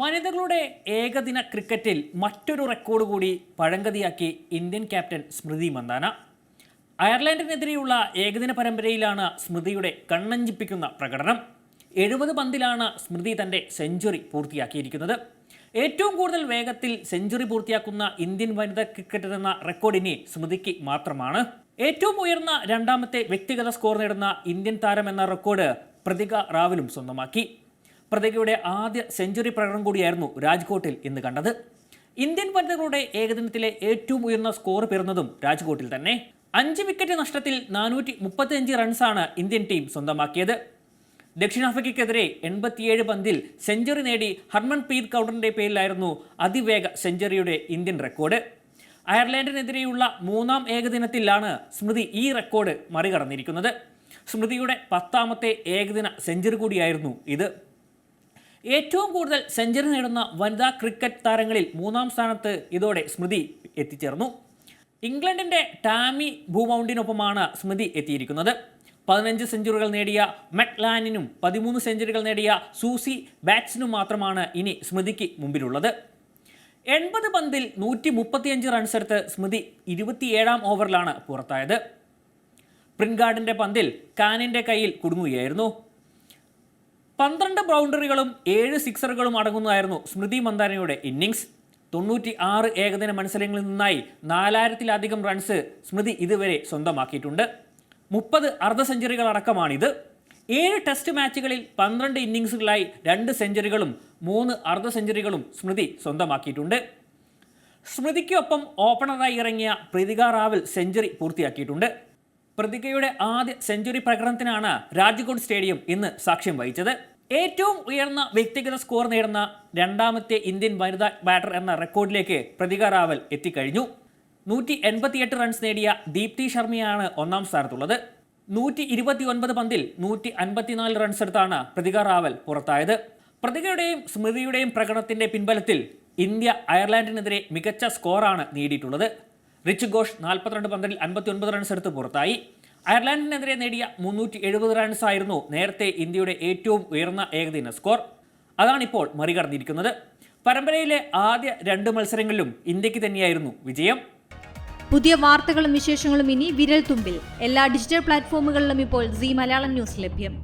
വനിതകളുടെ ഏകദിന ക്രിക്കറ്റിൽ മറ്റൊരു റെക്കോർഡ് കൂടി പഴങ്കതിയാക്കി ഇന്ത്യൻ ക്യാപ്റ്റൻ സ്മൃതി മന്ദാന. അയർലൻഡിനെതിരെയുള്ള ഏകദിന പരമ്പരയിലാണ് സ്മൃതിയുടെ കണ്ണഞ്ചിപ്പിക്കുന്ന പ്രകടനം. എഴുപത് പന്തിലാണ് സ്മൃതി തന്റെ സെഞ്ചുറി പൂർത്തിയാക്കിയിരിക്കുന്നത്. ഏറ്റവും കൂടുതൽ വേഗത്തിൽ സെഞ്ചുറി പൂർത്തിയാക്കുന്ന ഇന്ത്യൻ വനിതാ ക്രിക്കറ്റർ എന്ന റെക്കോർഡ് ഇനി സ്മൃതിക്ക് മാത്രമാണ്. ഏറ്റവും ഉയർന്ന രണ്ടാമത്തെ വ്യക്തിഗത സ്കോർ നേടുന്ന ഇന്ത്യൻ താരം എന്ന റെക്കോർഡ് പ്രതിക റാവലും സ്വന്തമാക്കി. പ്രതികയുടെ ആദ്യ സെഞ്ചുറി പ്രകടനം കൂടിയായിരുന്നു രാജ്കോട്ടിൽ ഇന്ന് കണ്ടത്. ഇന്ത്യൻ വനിതകളുടെ ഏകദിനത്തിലെ ഏറ്റവും ഉയർന്ന സ്കോർ പിറന്നതും രാജ്കോട്ടിൽ തന്നെ. അഞ്ച് വിക്കറ്റ് നഷ്ടത്തിൽ നാനൂറ്റി മുപ്പത്തിയഞ്ച് റൺസാണ് ഇന്ത്യൻ ടീം സ്വന്തമാക്കിയത്. ദക്ഷിണാഫ്രിക്കയ്ക്കെതിരെ എൺപത്തിയേഴ് പന്തിൽ സെഞ്ചുറി നേടി ഹർമൻപ്രീത് കൗറിന്റെ പേരിലായിരുന്നു അതിവേഗ സെഞ്ചുറിയുടെ ഇന്ത്യൻ റെക്കോർഡ്. അയർലൻഡിനെതിരെയുള്ള മൂന്നാം ഏകദിനത്തിലാണ് സ്മൃതി ഈ റെക്കോർഡ് മറികടന്നിരിക്കുന്നത്. സ്മൃതിയുടെ പത്താമത്തെ ഏകദിന സെഞ്ചുറി കൂടിയായിരുന്നു ഇത്. ഏറ്റവും കൂടുതൽ സെഞ്ചുറി നേടുന്ന വനിതാ ക്രിക്കറ്റ് താരങ്ങളിൽ മൂന്നാം സ്ഥാനത്ത് ഇതോടെ സ്മൃതി എത്തിച്ചേർന്നു. ഇംഗ്ലണ്ടിന്റെ ടാമി ഭൂമൗണ്ടിനൊപ്പമാണ് സ്മൃതി എത്തിയിരിക്കുന്നത്. പതിനഞ്ച് സെഞ്ചുറികൾ നേടിയ മെക്ലാനിനും പതിമൂന്ന് സെഞ്ചുറികൾ നേടിയ സൂസി ബാറ്റ്സിനും മാത്രമാണ് ഇനി സ്മൃതിക്ക് മുമ്പിലുള്ളത്. എൺപത് പന്തിൽ നൂറ്റി മുപ്പത്തിയഞ്ച് റൺസ് എടുത്ത് സ്മൃതി ഇരുപത്തിയേഴാം ഓവറിലാണ് പുറത്തായത്. പ്രിൻഗാർഡിന്റെ പന്തിൽ കാനിന്റെ കയ്യിൽ കുടുങ്ങുകയായിരുന്നു. പന്ത്രണ്ട് ബൗണ്ടറികളും ഏഴ് സിക്സറുകളും അടങ്ങുന്നതായിരുന്നു സ്മൃതി മന്ദാനയുടെ ഇന്നിങ്സ് തൊണ്ണൂറ്റി ആറ് ഏകദിന മത്സരങ്ങളിൽ നിന്നായി നാലായിരത്തിലധികം റൺസ് സ്മൃതി ഇതുവരെ സ്വന്തമാക്കിയിട്ടുണ്ട്. മുപ്പത് അർദ്ധ സെഞ്ചുറികൾ അടക്കമാണിത് ഏഴ് ടെസ്റ്റ് മാച്ചുകളിൽ പന്ത്രണ്ട് ഇന്നിങ്സുകളായി രണ്ട് സെഞ്ചുറികളും മൂന്ന് അർദ്ധ സെഞ്ചുറികളും സ്മൃതി സ്വന്തമാക്കിയിട്ടുണ്ട്. സ്മൃതിക്കൊപ്പം ഓപ്പണറായി ഇറങ്ങിയ പ്രീതിക റാവൽ സെഞ്ചുറി പൂർത്തിയാക്കിയിട്ടുണ്ട്. പ്രതികയുടെ ആദ്യ സെഞ്ചുറി പ്രകടനത്തിനാണ് രാജ്കോട്ട് സ്റ്റേഡിയം ഇന്ന് സാക്ഷ്യം വഹിച്ചത്. ഏറ്റവും ഉയർന്ന വ്യക്തിഗത സ്കോർ നേടുന്ന രണ്ടാമത്തെ ഇന്ത്യൻ വനിതാ ബാറ്റർ എന്ന റെക്കോർഡിലേക്ക് പ്രതിക റാവൽ എത്തിക്കഴിഞ്ഞു. നൂറ്റി എൺപത്തിയെട്ട് റൺസ് നേടിയ ദീപ്തി ശർമ്മയാണ് ഒന്നാം സ്ഥാനത്തുള്ളത്. നൂറ്റി ഇരുപത്തി ഒൻപത് പന്തിൽ നൂറ്റി അൻപത്തിനാല് റൺസ് എടുത്താണ് പ്രതിക റാവൽ പുറത്തായത്. പ്രതികയുടെയും സ്മൃതിയുടെയും പ്രകടനത്തിന്റെ പിൻബലത്തിൽ ഇന്ത്യ അയർലാൻഡിനെതിരെ മികച്ച സ്കോറാണ് നേടിയിട്ടുള്ളത്. റിച്ച് ഘോഷ് നാൽപ്പത്തിരണ്ട് പന്തിൽ അൻപത്തി ഒൻപത് റൺസ് എടുത്ത് പുറത്തായി. അയർലൻഡിനെതിരെ നേടിയ മുന്നൂറ്റി എഴുപത് റൺസ് ആയിരുന്നു നേരത്തെ ഇന്ത്യയുടെ ഏറ്റവും ഉയർന്ന ഏകദിന സ്കോർ അതാണിപ്പോൾ മറികടന്നിരിക്കുന്നത്. പരമ്പരയിലെ ആദ്യ രണ്ട് മത്സരങ്ങളിലും ഇന്ത്യയ്ക്ക് തന്നെയായിരുന്നു വിജയം. പുതിയ വാർത്തകളും വിശേഷങ്ങളും ഇനി വിരൽ തുമ്പിൽ എല്ലാ ഡിജിറ്റൽ പ്ലാറ്റ്ഫോമുകളിലും ഇപ്പോൾ സി മലയാളം ന്യൂസ് ലഭ്യം.